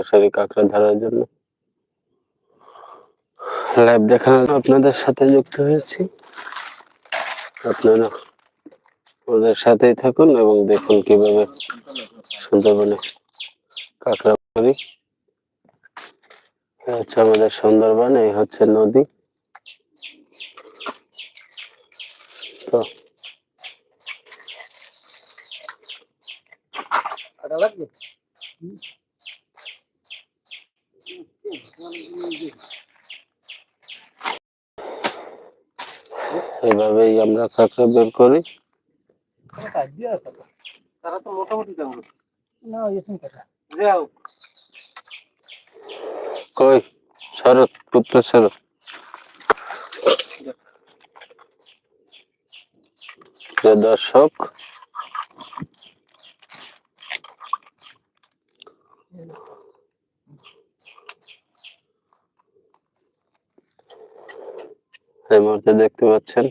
সরাসরি কাঁকড়া ধরার জন্য। লাইভ দেখানোর আপনাদের সাথে যুক্ত হয়েছি। আপনারা ওদের সাথেই থাকুন এবং দেখুন কীভাবে সুন্দরবনে কাঁকড়া করি হচ্ছে আমাদের সুন্দরবন, এই হচ্ছে নদী। তো এইভাবেই আমরা কাঁকড়া বের করি। তারা তো মোটামুটি না যাও। কই? শরৎ পুত্র শরৎ। দর্শক এই মুহূর্তে দেখতে পাচ্ছেন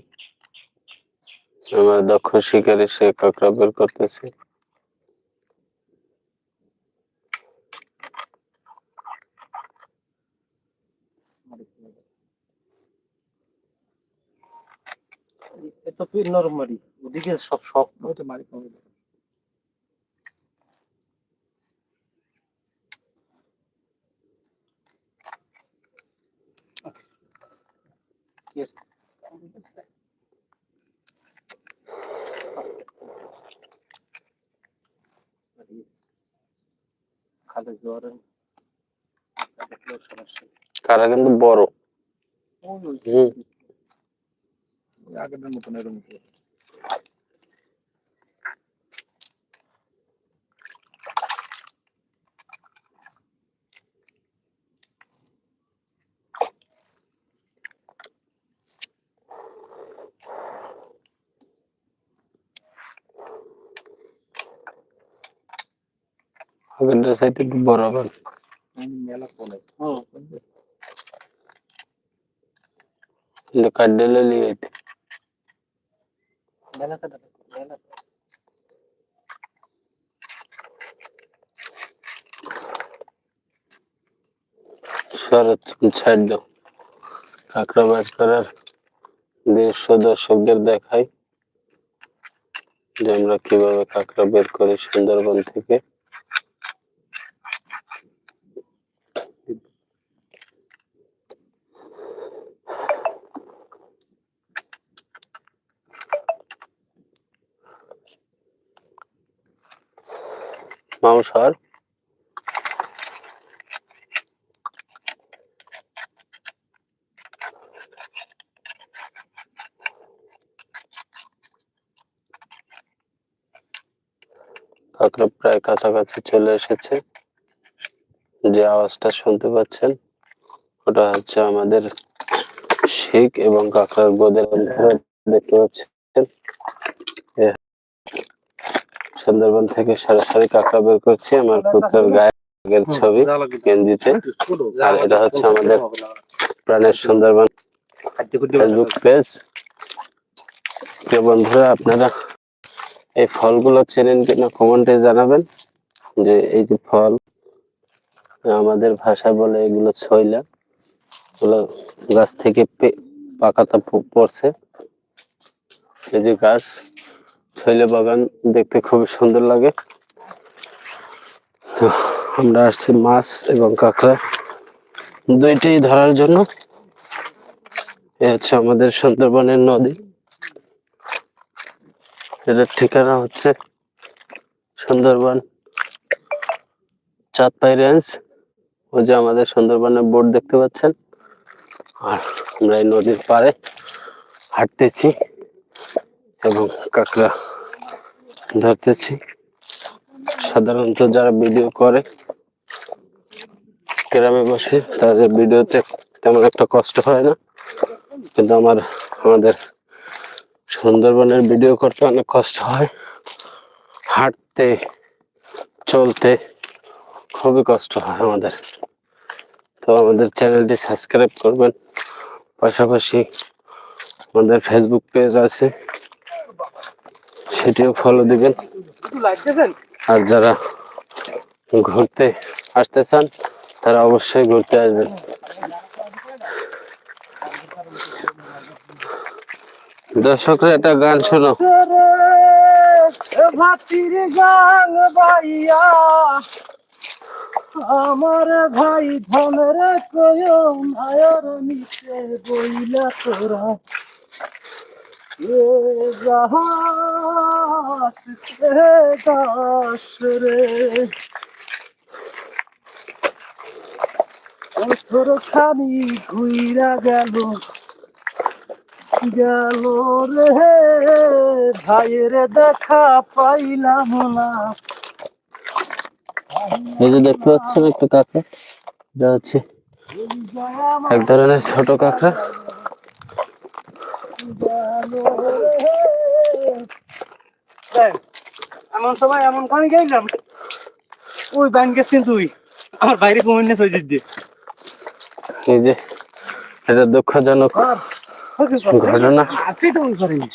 আমার দক্ষ শিকারী সে কাঁকড়া বের করতেছে। পিল নরম মারি ওদিকে সব শক্ত। মারি কমে খালে জ্বর দেখলেও সমস্যা কারা কিন্তু বড় ওই ওই হুম ওই আগের মতন এরকম চাইতে একটু বড় হবে। লিয়ে শরৎ ছাড় দাও। কাঁকড়া মাছ করার দৃশ্য দর্শকদের দেখাই যে আমরা কীভাবে কাঁকড়া বের করি সুন্দরবন থেকে। মাংসর কাঁকড়া প্রায় কাছাকাছি চলে এসেছে। যে আওয়াজটা শুনতে পাচ্ছেন, ওটা হচ্ছে আমাদের শিখ এবং কাঁকড়ার গোদের দেখতে পাচ্ছেন। সুন্দরবন থেকে সরাসরি কাঁকড়া বের করছি আমার পুত্রের গায়ের ছবি গেঞ্জিতে। আর এটা হচ্ছে আমাদের প্রাণের সুন্দরবন ফেসবুক পেজ প্রিয় বন্ধুরা, আপনারা এই ফলগুলো চেনেন কিনা কমেন্টে জানাবেন যে এই যে ফল, আমাদের ভাষা বলে এগুলো ছইলা এগুলো গাছ থেকে পাকাতা পড়ছে। এই যে গাছ ছইলে বাগান দেখতে খুবই সুন্দর লাগে। আমরা আসছি মাছ এবং কাঁকড়া দুইটাই ধরার জন্য। এ হচ্ছে আমাদের সুন্দরবনের নদী। এটার ঠিকানা হচ্ছে সুন্দরবন চাঁদপাই রেঞ্জ ও যে আমাদের সুন্দরবনের বোর্ড দেখতে পাচ্ছেন। আর আমরা এই নদীর পাড়ে হাঁটতেছি। এবং কাঁকড়া ধরতেছি। সাধারণত যারা ভিডিও করে, গ্রামে বসে, তাদের ভিডিওতে তেমন একটা কষ্ট হয় না। কিন্তু আমার, আমাদের সুন্দরবনের ভিডিও করতে অনেক কষ্ট হয়। হাঁটতে, চলতে খুবই কষ্ট হয় আমাদের। তো আমাদের চ্যানেলটি সাবস্ক্রাইব করবেন। পাশাপাশি আমাদের ফেসবুক পেজ আছে। সেটিও ফলো দিবেন। আর যারা ঘুরতে আসতে চান, তারা অবশ্যই ঘুরতে আসবেন। দর্শকরা, একটা গান শোনো গান আমার ভাই ধনের কয় মায়ের নিচে বইলা তোরা। খানি ঘুইরা গেল রে ভাইয়ের দেখা পাইলাম না এই যে দেখতে পাচ্ছেন একটা কাঁকড়া হচ্ছে। এক ধরনের ছোট কাঁকড়া। এমন সময় এমন খানি গেলাম। ওই ব্যাংক গেছিস তুই। আমার বাইরে কমেন্ট নেই সজিত দিয়ে। এই যে এটা দুঃখজনক ঘটনা। আপনি তো করেনি।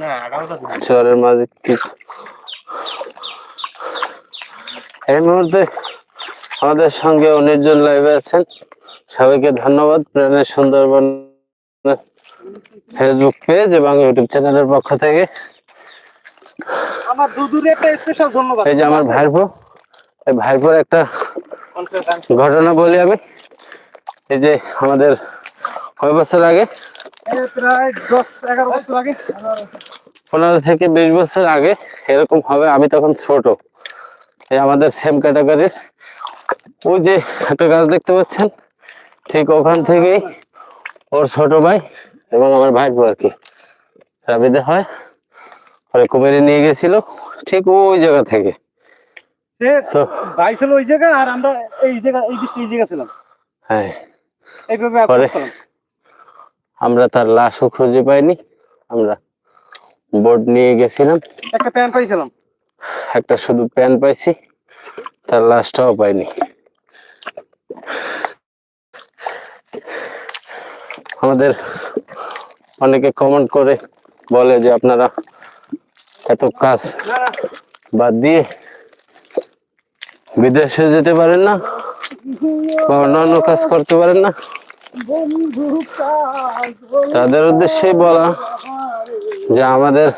না চরের মাঝে কি এই মুহূর্তে আমাদের সঙ্গে উনিশ জন লাইভে আছেন। সবাইকে ধন্যবাদ। প্রাণের সুন্দরবন ফেসবুক পেজ এবং ইউটিউব চ্যানেলের পক্ষ থেকে। আমার দুদুরে একটা স্পেশাল ধন্যবাদ। এই যে আমার ভাইপো। এই ভাইপোর একটা ঘটনা বলি আমি। এই যে আমাদের কয় বছর আগে। পনেরো থেকে বিশ বছর আগে এরকম হবে। আমি তখন ছোট। আমাদের সেম ক্যাটাগরির ওই যে একটা গাছ দেখতে পাচ্ছেন ঠিক ওখান থেকেই ওর ছোট ভাই এবং আমার ভাইপো আর কি। রাবিদে হয়। পরে কুমিরে নিয়ে গেছিল ঠিক ওই জায়গা থেকে। সে তো ভাই ছিল ওই জায়গা আর আমরা এই জায়গা এই এই জায়গা ছিলাম। হ্যাঁ। এইভাবে পরে? আমরা তার লাশও খুঁজে পাইনি আমরা বোর্ড নিয়ে গেছিলাম। একটা প্যান্ট পাইছিলাম। একটা শুধু প্যান পাইছি, তার লাশটাও পাইনি। আমাদের অনেকে কমেন্ট করে, বলে যে আপনারা এত কাজ বাদ দিয়ে বিদেশে যেতে পারেন না, বা অন্যান্য কাজ করতে পারেন না। তাদের উদ্দেশ্যে বলা যে আমাদের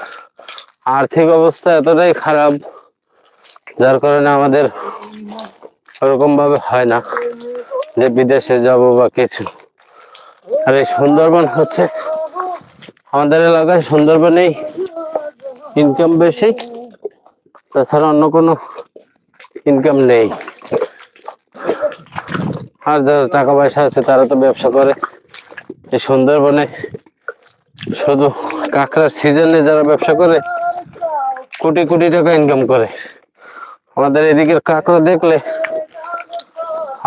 আর্থিক অবস্থা এতটাই খারাপ যার কারণে আমাদের ওরকম ভাবে হয় না যে বিদেশে যাব বা কিছু। আর এই সুন্দরবন হচ্ছে আমাদের এলাকায় সুন্দরবনেই ইনকাম বেশি, তাছাড়া অন্য কোনো ইনকাম নেই। আর যারা টাকা পয়সা আছে তারা তো ব্যবসা করে। এই সুন্দরবনে শুধু কাঁকড়ার সিজনে যারা ব্যবসা করে, কোটি কোটি টাকা ইনকাম করে। আমাদের এদিকের কাঁকড়া দেখলে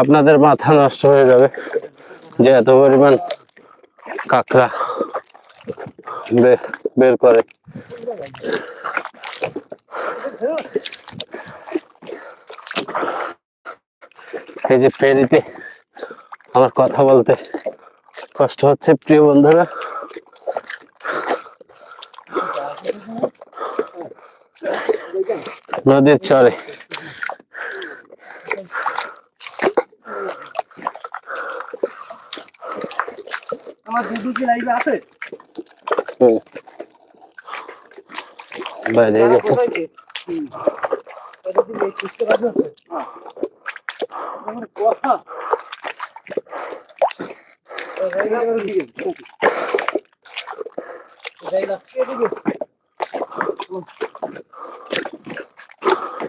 আপনাদের মাথা নষ্ট হয়ে যাবে। যে এত পরিমাণ কাঁকড়া বের করে। এই যে ফেরিতে আমার কথা বলতে কষ্ট হচ্ছে, প্রিয় বন্ধুরা। নদীর চরে। আমার দুদু কি লাইভে আছে? হুম। বাইরে গেছে। হুম। আমার কথা দিকে। রাইডার কে দিকে?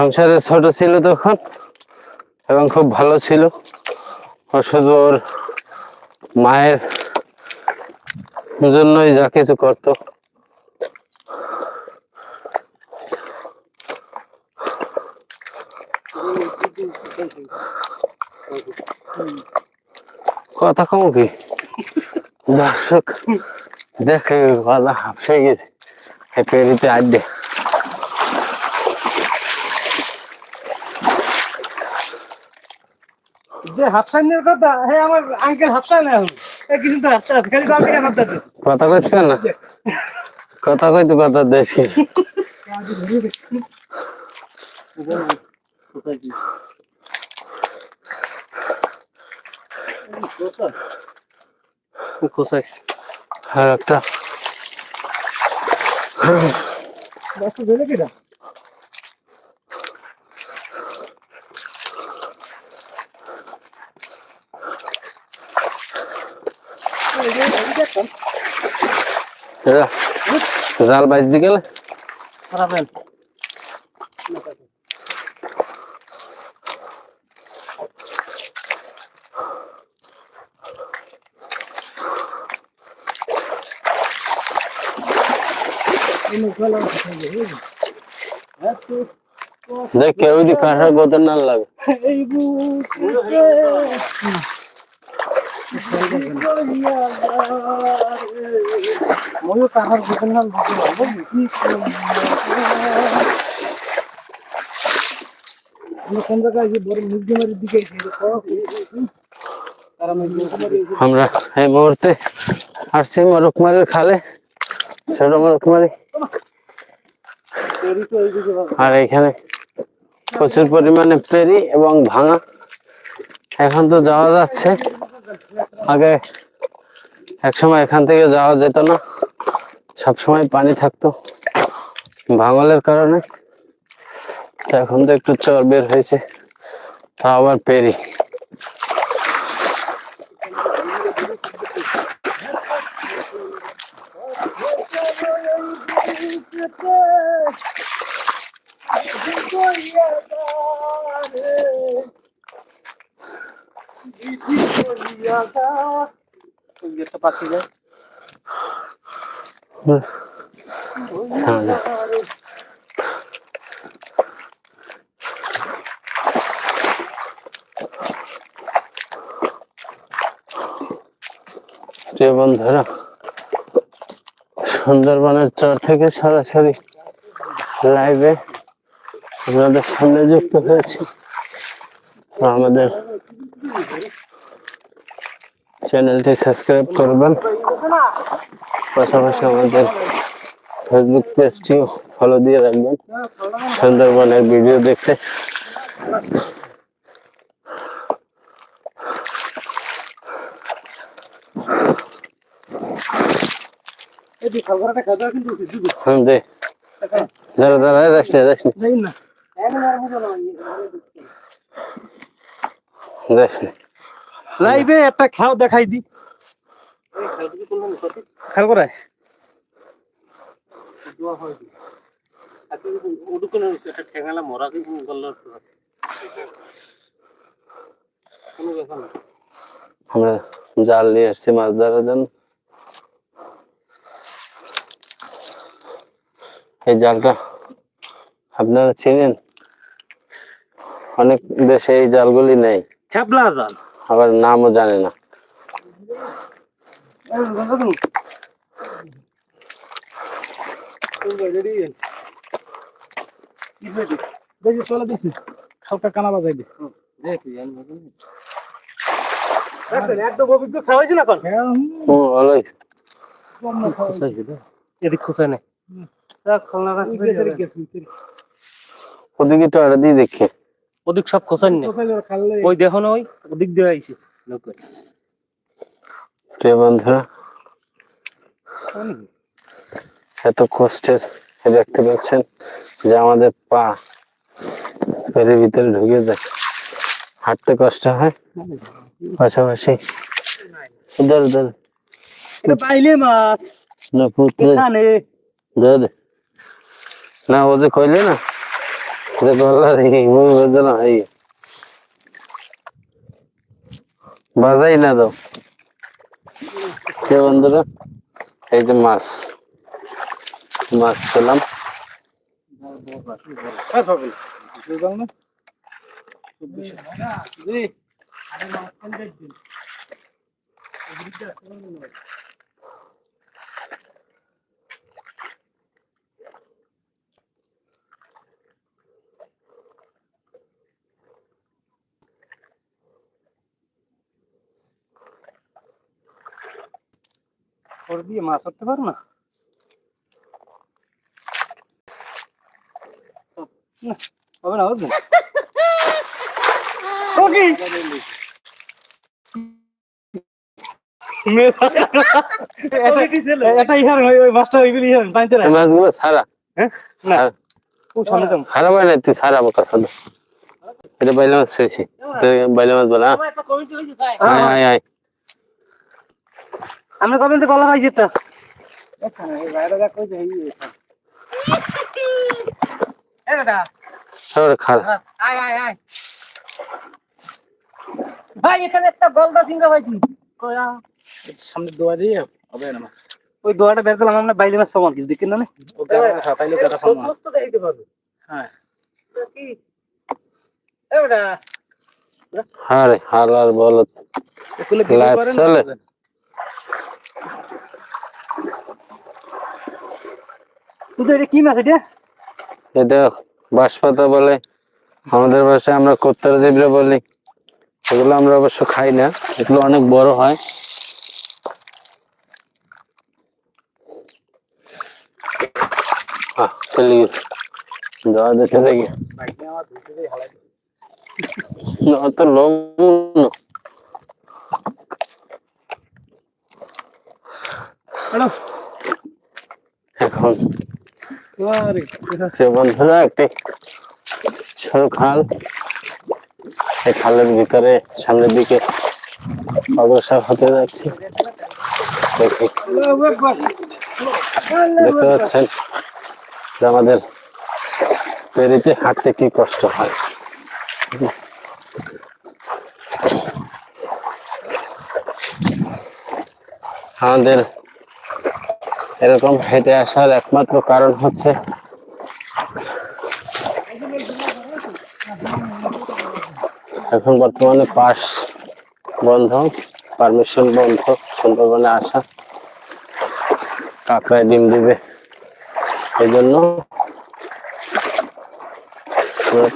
সংসারে ছোট ছিল তখন, এবং খুব ভালো ছিল। শুধু ওর মায়ের জন্যই যা কিছু করতো। কথা কম কি? দর্শক, দেখে গলা হাফসে গেছে। পেরিতে আড্ডে। যে কথা হে আমার আঙ্কেল হাফসান এখন। এ কিছু তো হাফসা আছে খালি বাকি হাফ দাতে কথা কইতে না? কথা কইতে কথা দেখি। কোথায় আর একটা বাস ধরে কিটা জাল বাইজি গেলে। দেখ কেউ কাঁঠার গোদর না লাগে। আমরা এই মুহূর্তে আসছি মরকমারির খালে, ছোট মরকমারি। আর এখানে প্রচুর পরিমাণে পেরি এবং ভাঙা এখন তো যাওয়া যাচ্ছে আগে এক সময় এখান থেকে যাওয়া যেত না, সব সময় পানি থাকতো, ভাঙলের কারণে। এখন তো একটু চর বের হয়েছে তা আবার পেরি। প্রিয় বন্ধুরা সুন্দরবনের চর থেকে সরাসরি লাইভে আপনাদের সামনে যুক্ত হয়েছি। আমাদের চ্যানেলটি সাবস্ক্রাইব করবেন। পাশাপাশি আমাদের ফেসবুক পেজটিও ফলো দিয়ে রাখবেন। সুন্দরবনের ভিডিও দেখতে। এই যে খাবারটা খাওয়া দাওয়া কিন্তু শুধু হুম দে। দাঁড়া দাঁড়া যাস না যাস না যাই না। এখন আর মজা না যাস না লাইভে একটা খাও দেখাই দি। খেয়াল করে মরা গল্লার কোনো ব্যাপার না আমরা জাল নিয়ে আসছি মাছ ধরার জন্য। এই জালটা আপনারা চিনেন? অনেক দেশে এই জালগুলি নেই। খেপলা জাল। আবার নামও জানে না। দেখি চলে দেখি হালকা কানা বাজাই দে ওদিকে একটু আড়া দিয়ে দেখি। ওদিক সব খোঁচান নে। ওই দেখো না ওই ওদিক দিয়ে আইছে লোকে। প্রিয় বন্ধুরা এত কষ্টের দেখতে পাচ্ছেন যে আমাদের পা পেরের ভিতরে ঢুকে যায়। হাঁটতে কষ্ট হয়? পাশাপাশি ধর ধর। পাইলে মাছ। না পুত্র না ও যে কইলে না বাজাই না দাও কে বন্ধুরা? এই যে মাছ। মাছ পেলাম। ওর দিয়ে মাছ ধরতে পারো না? না, হবে না বুঝলেন। মাছগুলো হ্যাঁ? খারাপ হয় না তুই বোকা সাদা এটা বাইলে মাছ শুয়েছি বাইলে মাছ বলা আয়। আমরা কবে তো কলা ভাই যেটা ভাই এখানে একটা গলদা সিংহা পাইছি। সামনে দোয়া দিয়ে হবে না ওই দোয়াটা বের করলাম আমরা বাইলে মাছ পাবো। কিছু দেখেন না। ও গাড়া হাতাইলে গাড়া হ্যাঁ। আরে হালার বলত এগুলো চলে। এটা বাঁশপাতা বলে। আমাদের আমরা বলি এগুলো আমরা অবশ্য খাই না। এগুলো অনেক বড় হয়। চলে গেছে। দেখে। লোম না। হ্যালো এখন বন্ধুরা একটি ছোট খাল এই খালের ভিতরে সামনের দিকে অগ্রসর হতে যাচ্ছে। দেখি। দেখতে পাচ্ছেন যে আমাদের পেরিতে হাঁটতে কি কষ্ট হয়। আমাদের এরকম হেঁটে আসার একমাত্র কারণ হচ্ছে এখন বর্তমানে পাস বন্ধ, পারমিশন বন্ধ, সুন্দরবনে আসা। কাঁকড়ায় ডিম দিবে এই জন্য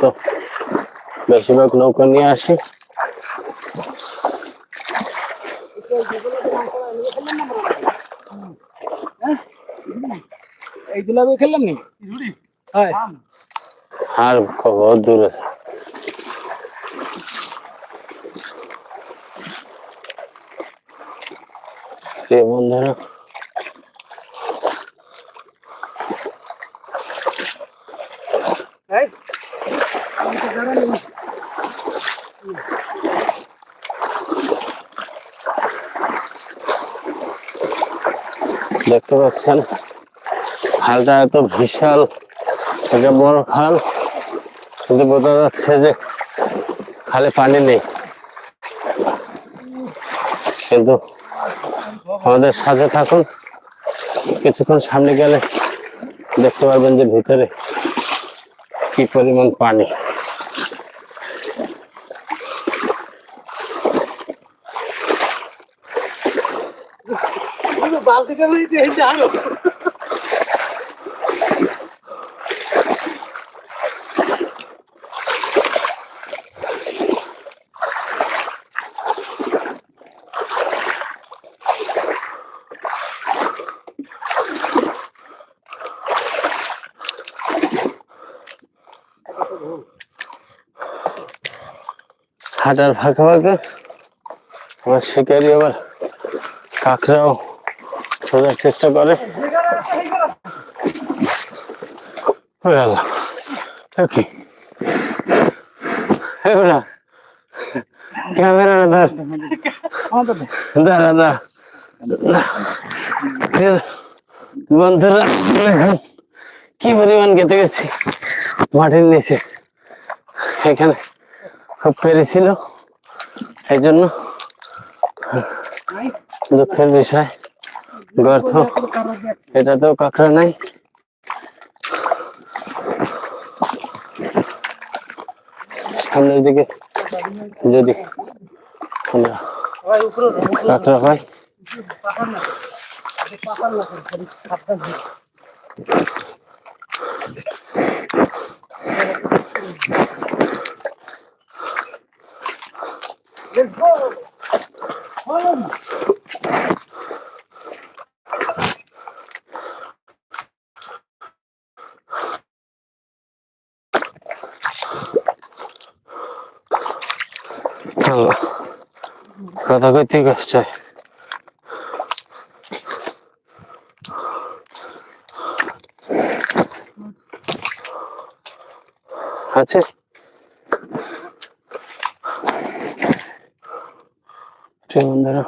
তো বেশিরভাগ নৌকা নিয়ে আসি। হয়। আর বহুত দূর আছে। বন্ধুরা। দেখতে পাচ্ছেন? খালটা এত বিশাল একটা বড় খাল, কিন্তু বোঝা যাচ্ছে যে খালে পানি নেই। কিন্তু আমাদের সাথে থাকুন, কিছুক্ষণ সামনে গেলে দেখতে পারবেন যে ভিতরে কি পরিমাণ পানি। বালতি হাঁটার ফাঁকা ফাঁকা আমার শিকারি আবার কাঁকড়াও খোঁজার চেষ্টা করে। কি? ক্যামেরা বন্ধুরা কি পরিমাণ খেতে গেছি মাটির নিচে। এখানে। খুব পেরেছিল। এই জন্য দুঃখের বিষয়। গর্ত, এটা তো কাঁকড়া নাই। সামনের দিকে যদি কাঁকড়া হয় কথা কইতে কষ্ট। আছে বন্ধুরা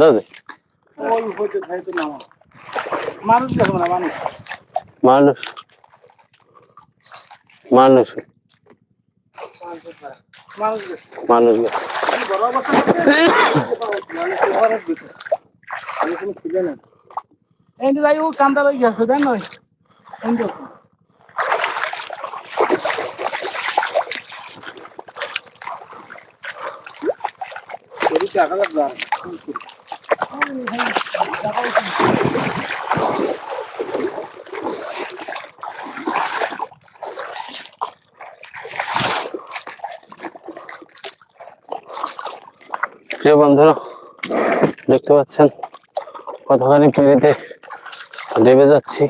নাম মানুষ। মানুষ। মানুষ মানুষ টাকা। প্রিয় বন্ধুরা, দেখতে পাচ্ছেন কতখানি পেরিতে ডেবে যাচ্ছি।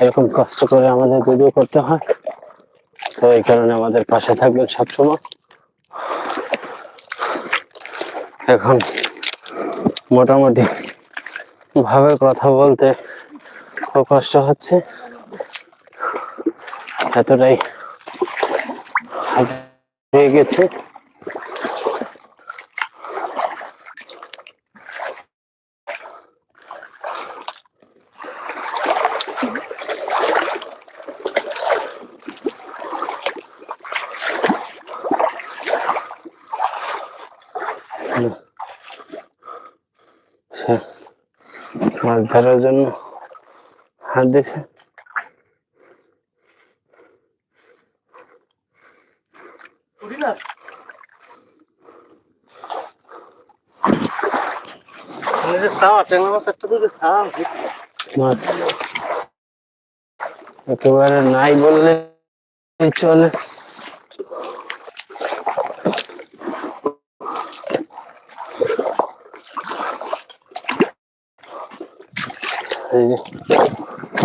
এরকম কষ্ট করে আমাদের ভিডিও করতে হয়। তো এই কারণে আমাদের পাশে থাকবেন সবসময় এখন মোটামুটি ভাবে কথা বলতে খুব কষ্ট হচ্ছে। এতটাই হয়ে গেছে মাছ ধরার জন্য। হাত খাওয়া মাছ। একেবারে নাই বললে চলে।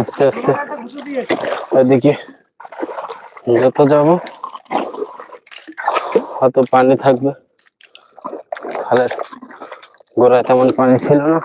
আস্তে আস্তে একটা দুটো দিয়ে। ওইদিকে যত যাব, অত পানি থাকবে খালের গোড়ায় তেমন পানি ছিল না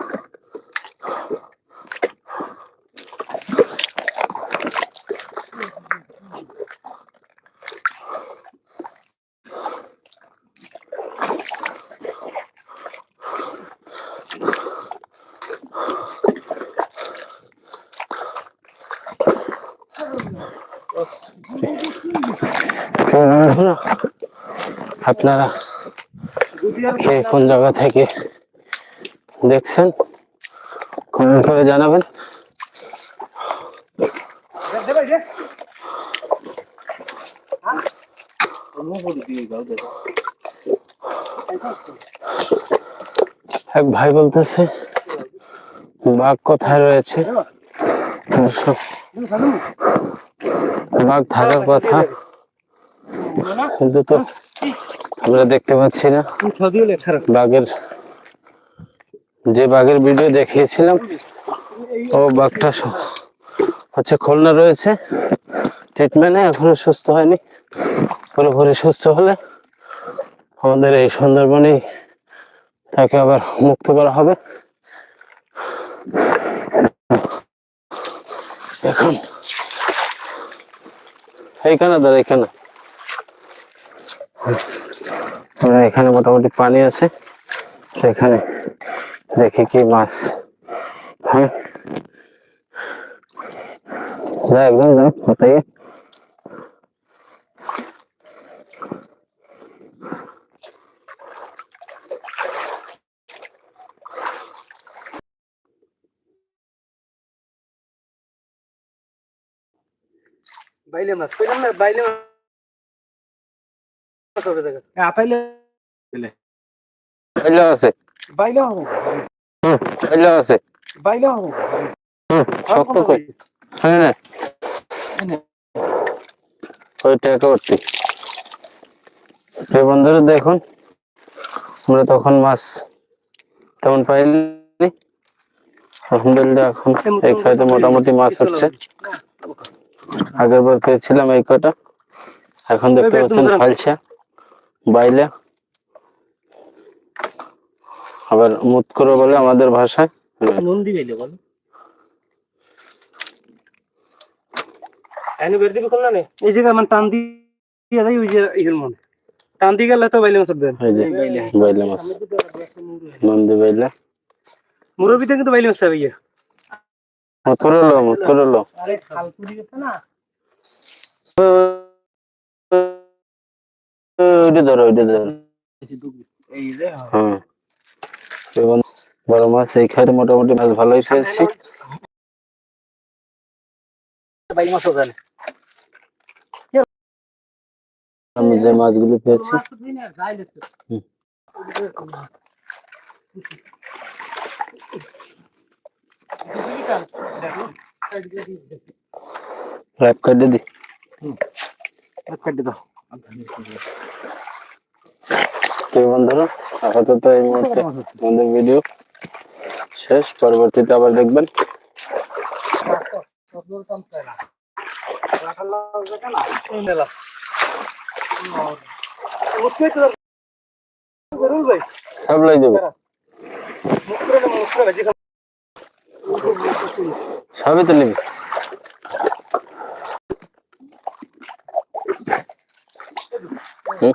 আপনারা কে কোন জায়গা থেকে দেখছেন কমেন্ট করে জানাবেন। এক ভাই বলতেছে, বাঘ কোথায় রয়েছে? বাঘ থাকার কথা কিন্তু তো আমরা দেখতে পাচ্ছি না। বাঘের যে বাঘের ভিডিও দেখিয়েছিলাম, ও বাঘটা হচ্ছে খুলনা রয়েছে। ট্রিটমেন্টে এখনও সুস্থ হয়নি। পুরোপুরি সুস্থ হলে আমাদের এই সুন্দরবনেই তাকে আবার মুক্ত করা হবে। এখন এইখানে দাঁড়া এখানে আমরা এখানে মোটামুটি পানি আছে। তো এখানে দেখি কি মাছ হ্যাঁ। যা একদম যা কোথায় বাইলে মাছ, কইলাম না বাইলে মাছ হবে দেখা আপাইলে এলো আছে। বাইলে হবে। হুম এলো আছে। বাইলে হবে। হুম শক্ত কই হ্যাঁ না ওইটা করছি বন্ধুরা দেখুন আমরা তখন মাছ তেমন পাইনি। আলহামদুলিল্লাহ এখন এই খাইতে মোটামুটি মাছ হচ্ছে। আগের বার পেয়েছিলাম এই কটা। এখন দেখতে পাচ্ছেন ফালসা বাইলা। আবার মুত করে বলে আমাদের ভাষায়। নন্দী বাইলে বল। এনে বের দিবি কোন না? এই জায়গা মানে টান দিয়ে যাই ওই যে ইহের মনে। টান দিয়ে গেলে তো বাইলে মাছ উঠবে যে বাইলা মাছ। নন্দী বাইলা। মুরবিতে কিন্তু বাইলে মাছ হবে ইয়ে। মুত করে লো মুত করে লো। আরে খালপুরি না। ওইটা ধরো ওইটা ধরো। এই হ্যাঁ বড় মাছ, এই খাইতে মোটামুটি মাছ ভালোই পেয়েছি আমি যে মাছগুলো পেয়েছি হুম। লাইভ কাটে দি। কেটে দাও। তো বন্ধুরা আপাতত এই মুহূর্তে আচ্ছা, আচ্ছা। আমাদের ভিডিও শেষ। পরবর্তীতে আবার দেখবেন। সবই তো নিবি। হম?